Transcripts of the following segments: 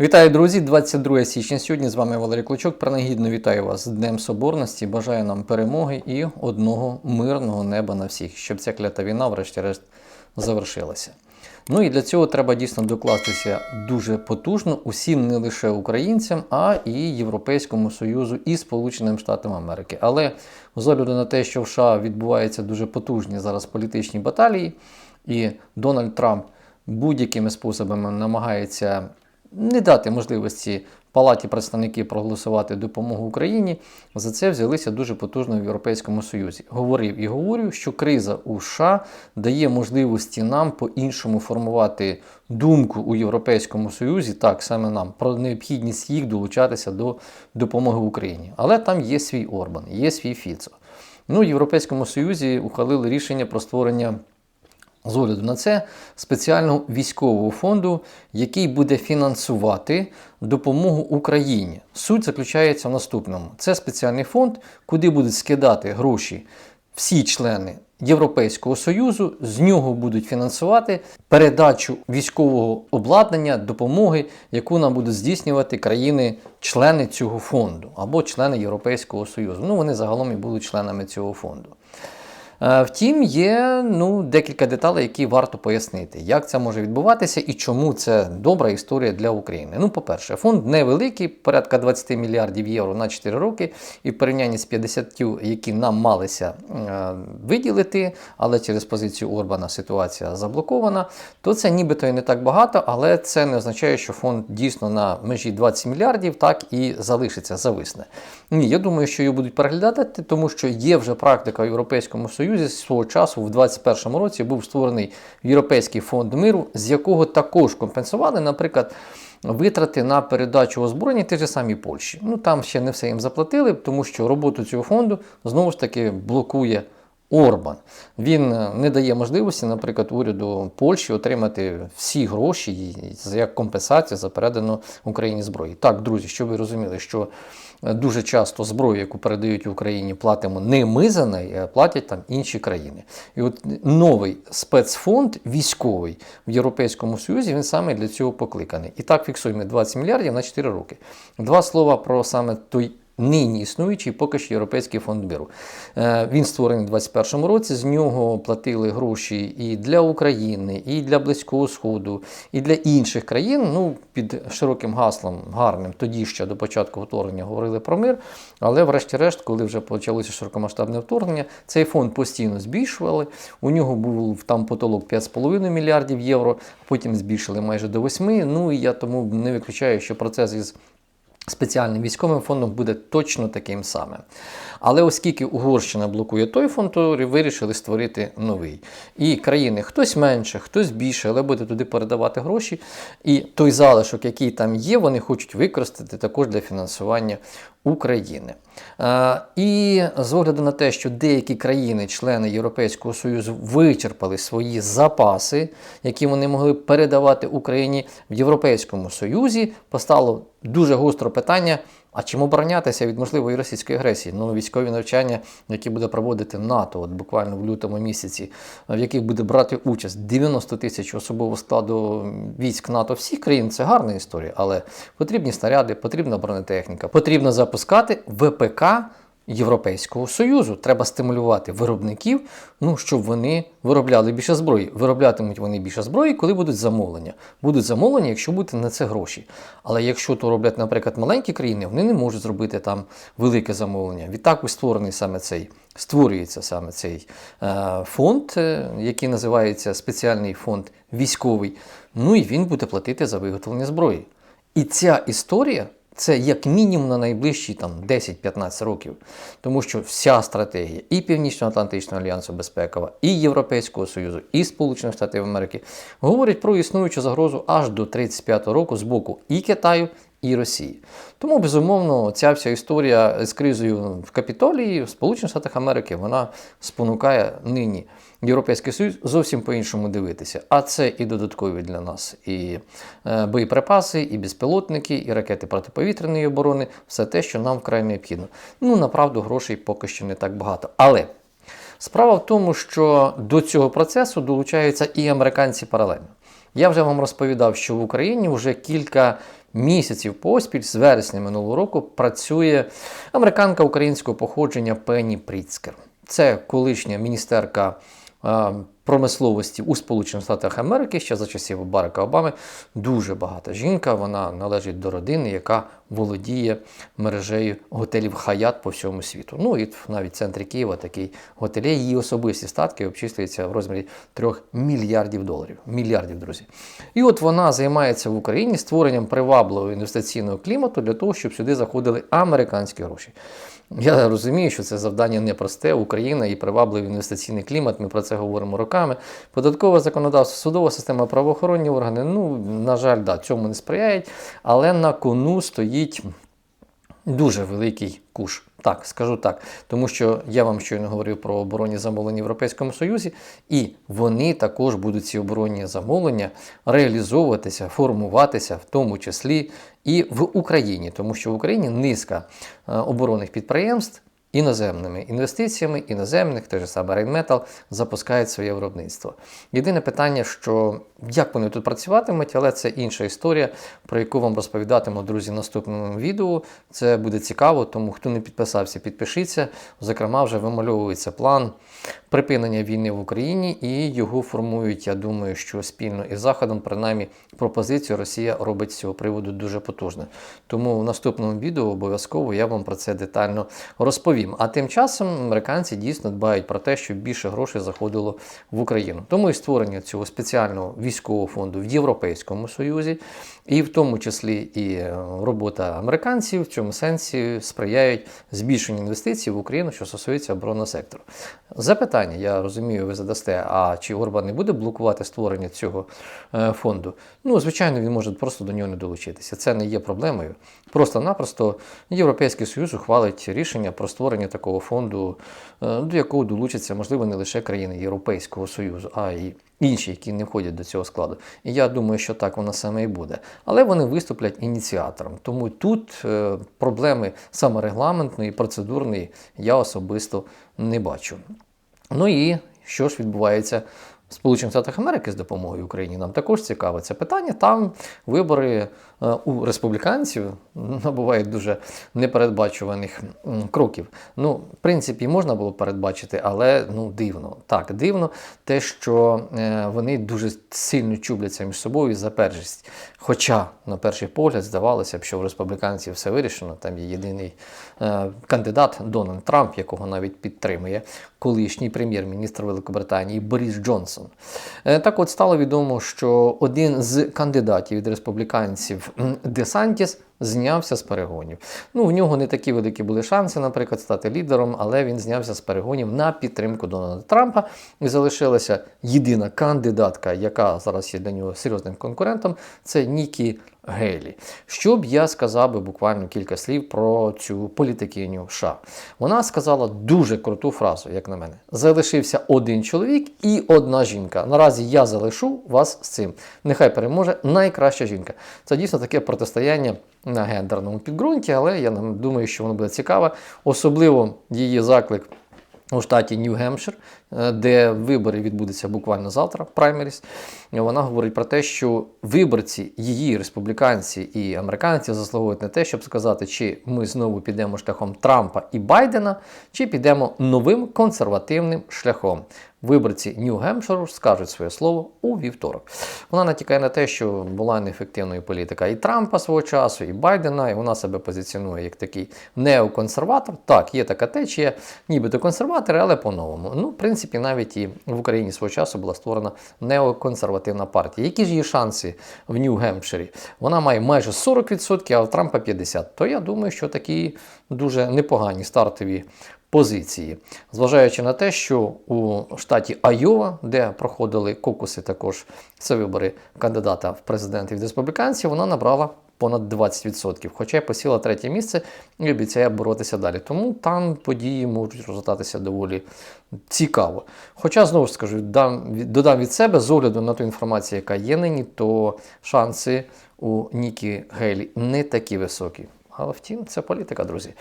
Вітаю, друзі! 22 січня. Сьогодні з вами Валерій Клочок. Принагідно вітаю вас з Днем Соборності. Бажаю нам перемоги і одного мирного неба на всіх, щоб ця клята війна, врешті-решт, завершилася. Ну і для цього треба дійсно докластися дуже потужно усім, не лише українцям, а і Європейському Союзу і Сполученим Штатам Америки. Але з огляду на те, що в США відбуваються дуже потужні зараз політичні баталії, і Дональд Трамп будь-якими способами намагається не дати можливості Палаті представників проголосувати допомогу Україні. За це взялися дуже потужно в Європейському Союзі. Говорив і говорю, що криза у США дає можливості нам по-іншому формувати думку у Європейському Союзі, так саме нам, про необхідність їх долучатися до допомоги Україні. Але там є свій Орбан, є свій Фіцо. Ну, в Європейському Союзі ухвалили рішення про створення. З огляду на це спеціального військового фонду, який буде фінансувати допомогу Україні. Суть заключається в наступному: це спеціальний фонд, куди будуть скидати гроші всі члени Європейського Союзу. З нього будуть фінансувати передачу військового обладнання, допомоги, яку нам будуть здійснювати країни-члени цього фонду або члени Європейського Союзу. Ну вони загалом і будуть членами цього фонду. Е, Втім, є ну, декілька деталей, які варто пояснити, як це може відбуватися і чому це добра історія для України. Ну, по-перше, фонд невеликий, порядка 20 мільярдів євро на 4 роки, і в порівнянні з 50, які нам малися е, виділити, але через позицію Орбана ситуація заблокована, то це нібито і не так багато, але це не означає, що фонд дійсно на межі 20 мільярдів так і залишиться, зависне. Ні, я думаю, що його будуть переглядати, тому що є вже практика в Європейському Союзі. Союзі свого часу в 2021 році був створений Європейський фонд миру, з якого також компенсували, наприклад, витрати на передачу озброєння ті ж самі Польщі. Ну там ще не все їм заплатили, тому що роботу цього фонду знову ж таки блокує. Орбан він не дає можливості, наприклад, уряду Польщі отримати всі гроші як компенсація за передану Україні зброї. Так, друзі, щоб ви розуміли, що дуже часто зброю, яку передають Україні, платимо не ми за неї, а платять там інші країни. І от новий спецфонд військовий в Європейському Союзі він саме для цього покликаний. І так фіксуємо 20 мільярдів на 4 роки. Два слова про саме той нині існуючий поки що Європейський фонд миру. Е, він створений у 2021 році. З нього платили гроші і для України, і для Близького Сходу, і для інших країн. Ну, під широким гаслом, гарним, тоді ще до початку вторгнення говорили про мир. Але, врешті-решт, коли вже почалося широкомасштабне вторгнення, цей фонд постійно збільшували. У нього був там потолок 5,5 мільярдів євро, потім збільшили майже до 8. Ну і я тому не виключаю, що процес із Спеціальним військовим фондом буде точно таким самим. Але оскільки Угорщина блокує той фонд, то вирішили створити новий. І країни хтось менше, хтось більше, але буде туди передавати гроші. І той залишок, який там є, вони хочуть використати також для фінансування України. І з огляду на те, що деякі країни, члени Європейського Союзу, вичерпали свої запаси, які вони могли передавати Україні в Європейському Союзі, постало дуже гостро питання. А чим оборонятися від можливої російської агресії? Ну, військові навчання, які буде проводити НАТО, от буквально в лютому місяці, в яких буде брати участь 90 тисяч особового складу військ НАТО всіх країн, це гарна історія, але потрібні снаряди, потрібна бронетехніка, потрібно запускати ВПК. Європейського Союзу. Треба стимулювати виробників, ну, щоб вони виробляли більше зброї. Вироблятимуть вони більше зброї, коли будуть замовлення. Будуть замовлення, якщо будуть на це гроші. Але якщо то роблять, наприклад, маленькі країни, вони не можуть зробити там велике замовлення. Відтак ось створений саме цей, створюється саме цей е, фонд, е, який називається спеціальний фонд військовий. Ну і він буде платити за виготовлення зброї. І ця історія. Це як мінімум на найближчі 10-15 років. Тому що вся стратегія і Північно-Атлантичного альянсу безпекова, і Європейського Союзу, і Сполучених Штатів Америки говорить про існуючу загрозу аж до 35 року з боку і Китаю, і Росії. Тому, безумовно, ця вся історія з кризою в Капітолії в Сполучених Штатах Америки вона спонукає нині Європейський Союз зовсім по-іншому дивитися. А це і додаткові для нас і е, боєприпаси, і безпілотники, і ракети протиповітряної оборони все те, що нам вкрай необхідно. Ну, направду, грошей поки що не так багато. Але справа в тому, що до цього процесу долучаються і американці паралельно. Я вже вам розповідав, що в Україні вже кілька місяців поспіль з вересня минулого року працює американка українського походження Пенні Пріцкер. Це колишня міністерка е, промисловості у Сполучених Штатах Америки ще за часів Барака Обами. Дуже багата жінка. Вона належить до родини, яка володіє мережею готелів Хаят по всьому світу. Ну і навіть в центрі Києва такий готель. Її особисті статки обчислюються в розмірі 3 мільярдів доларів. Мільярдів, друзі. І от вона займається в Україні створенням привабливого інвестиційного клімату для того, щоб сюди заходили американські гроші. Я розумію, що це завдання непросте. Україна і привабливий інвестиційний клімат. Ми про це говоримо роками. Податкове законодавство, судова система, правоохоронні органи. Ну, на жаль, да, цьому не сприяють, але на кону стоїть дуже великий куш. Так, скажу так, тому що я вам щойно говорив про оборонні замовлення в Європейському Союзі, і вони також будуть ці оборонні замовлення реалізовуватися, формуватися, в тому числі і в Україні, тому що в Україні низка е, оборонних підприємств. Іноземними інвестиціями, іноземних, той же самий Rheinmetall, запускають своє виробництво. Єдине питання, що як вони тут працюватимуть, але це інша історія, про яку вам розповідатиму, друзі, в наступному відео. Це буде цікаво, тому хто не підписався, підпишіться. Зокрема, вже вимальовується план припинення війни в Україні і його формують, я думаю, що спільно із Заходом, принаймні, пропозицію Росія робить з цього приводу дуже потужно. Тому в наступному відео обов'язково я вам про це детально розповім. А тим часом американці дійсно дбають про те, щоб більше грошей заходило в Україну. Тому і створення цього спеціального військового фонду в Європейському Союзі, і в тому числі і е, робота американців в цьому сенсі сприяють збільшенню інвестицій в Україну, що стосується оборонного сектору. Запитання, я розумію, ви задасте, а чи Орбан не буде блокувати створення цього е, фонду? Ну, звичайно, він може просто до нього не долучитися. Це не є проблемою. Просто-напросто Європейський Союз ухвалить рішення про створення такого фонду, е, до якого долучаться, можливо, не лише країни Європейського Союзу, а й інші, які не входять до цього складу. І я думаю, що так воно саме і буде. Але вони виступлять ініціатором. Тому тут е, проблеми саме регламентної, процедурної я особисто не бачу. Ну і що ж відбувається Сполучених Штатах Америки з допомогою Україні? Нам також цікаве це питання. Там вибори е, у республіканців набувають дуже непередбачуваних кроків. Ну, в принципі, можна було передбачити, але ну дивно. Так, дивно те, що е, вони дуже сильно чубляться між собою за першість. Хоча, на перший погляд, здавалося б, що в республіканців все вирішено. Там є єдиний е, кандидат Дональд Трамп, якого навіть підтримує колишній прем'єр-міністр Великобританії Борис Джонсон. Е, так от стало відомо, що один з кандидатів від республіканців Десантіс знявся з перегонів. Ну, в нього не такі великі були шанси, наприклад, стати лідером, але він знявся з перегонів на підтримку Дональда Трампа. І залишилася єдина кандидатка, яка зараз є для нього серйозним конкурентом, це Нікі Гейлі. Що б я сказав би буквально кілька слів про цю політикиню США. Вона сказала дуже круту фразу, як на мене. Залишився один чоловік і одна жінка. Наразі я залишу вас з цим. Нехай переможе найкраща жінка. Це дійсно таке протистояння на гендерному підґрунті, але я думаю, що воно буде цікаве. Особливо її заклик. У штаті Нью-Гемпшир, де вибори відбудуться буквально завтра, праймеріс, вона говорить про те, що виборці, її республіканці і американці заслуговують на те, щоб сказати, чи ми знову підемо шляхом Трампа і Байдена, чи підемо новим консервативним шляхом. Виборці Нью-Гемпширу скажуть своє слово у вівторок. Вона натякає на те, що була неефективною політика і Трампа свого часу, і Байдена, і вона себе позиціонує як такий неоконсерватор. Так, є така течія, нібито консерватори, але по-новому. Ну, в принципі, навіть і в Україні свого часу була створена неоконсервативна партія. Які ж її шанси в Нью-Гемпширі? Вона має майже 40%, а в Трампа 50%. То я думаю, що такі дуже непогані стартові позиції, зважаючи на те, що у штаті Айова, де проходили кокуси, також це вибори кандидата в президенти від республіканців, вона набрала понад 20%, хоча посіла третє місце і обіцяє боротися далі. Тому там події можуть розгортатися доволі цікаво. Хоча, знову ж скажу, дам, додам від себе з огляду на ту інформацію, яка є нині, то шанси у Нікі Гейлі не такі високі. Але втім, це політика, друзі.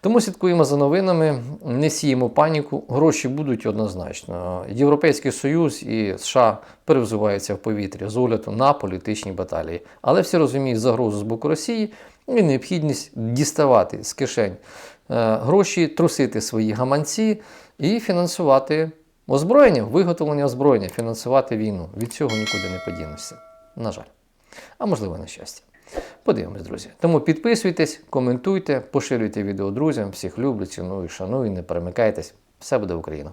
Тому слідкуємо за новинами, не сіємо паніку. Гроші будуть однозначно. Європейський Союз і США перевзуваються в повітрі з огляду на політичні баталії. Але всі розуміють загрозу з боку Росії і необхідність діставати з кишень е, гроші, трусити свої гаманці і фінансувати озброєння, виготовлення озброєння, фінансувати війну. Від цього нікуди не подінешся. На жаль. А можливо, на щастя. Подивимось, друзі. Тому підписуйтесь, коментуйте, поширюйте відео друзям. Всіх люблю, ціную, шаную, не перемикайтесь. Все буде Україна!